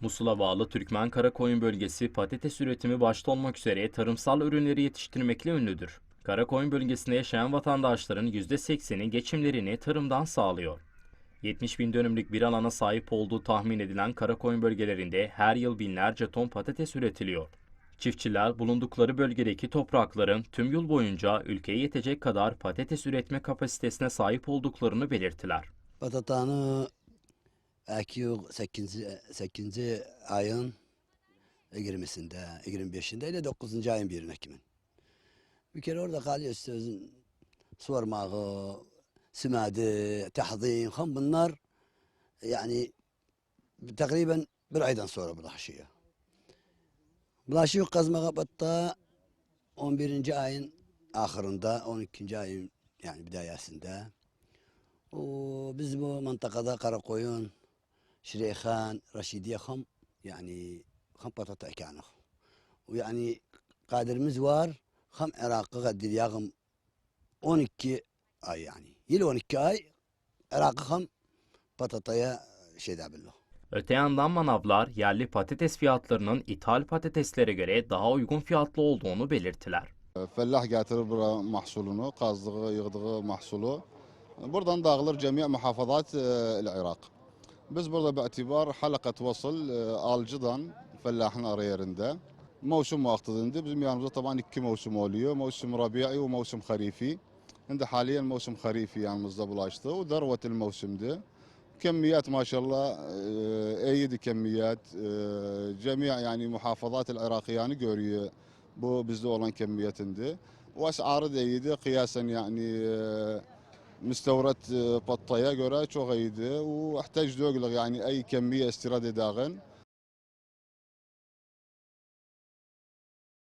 Musul'a bağlı Türkmen Karakoyun bölgesi patates üretimi başta olmak üzere tarımsal ürünleri yetiştirmekle ünlüdür. Karakoyun bölgesinde yaşayan vatandaşların %80'i geçimlerini tarımdan sağlıyor. 70 bin dönümlük bir alana sahip olduğu tahmin edilen Karakoyun bölgelerinde her yıl binlerce ton patates üretiliyor. Çiftçiler bulundukları bölgedeki toprakların tüm yıl boyunca ülkeye yetecek kadar patates üretme kapasitesine sahip olduklarını belirttiler. Patatanı ekiyor 8. 8. ayın 20'sinde, 25'inde ile 9. ayın birine kimin. Bir kere orada kalıyor sözün sormağı, simadi, tahzin, ham bunlar yani takriben bir aydan sonra bulaşıyor. Bulaşıyor kazma kapatta 11. ayın ahırında, 12. ayın yani bidayesinde. O biz bu mantıkada Karakoyun, Şireyhan, Raşidiye ham yani ham patata ekanık. Yani kadirimiz var. Ham Irak'ı kadar yağım 12 ay yani. Yıl 12 ay Irak'ı ham patataya şey de billah. Öte yandan manavlar yerli patates fiyatlarının ithal patateslere göre daha uygun fiyatlı olduğunu belirttiler. Fellah getirir bura mahsulunu, kazdığı, yığdığı mahsulu. برضه نداغلر جميع محافظات آه، العراق. بس برضه باعتبار حلقة وصل آه، آل جدن فلاحنا ريرندا موسم وقت دندي بزميانوزة طبعا كي موسم اوليو موسم ربيعي وموسم خريفي. عند حاليا موسم خريفي يعني مزدبل عشتة وذروة الموسم ده كميات ما شاء الله آه، أيدي كميات جميع يعني محافظات العراقية يعني قوري بو بزدولان كميات دي وأسعار أيدي قياسا يعني مستورات آه، بطايا قرا شو غيده واحتاج دوغلغ يعني أي كمية استيراد داغن.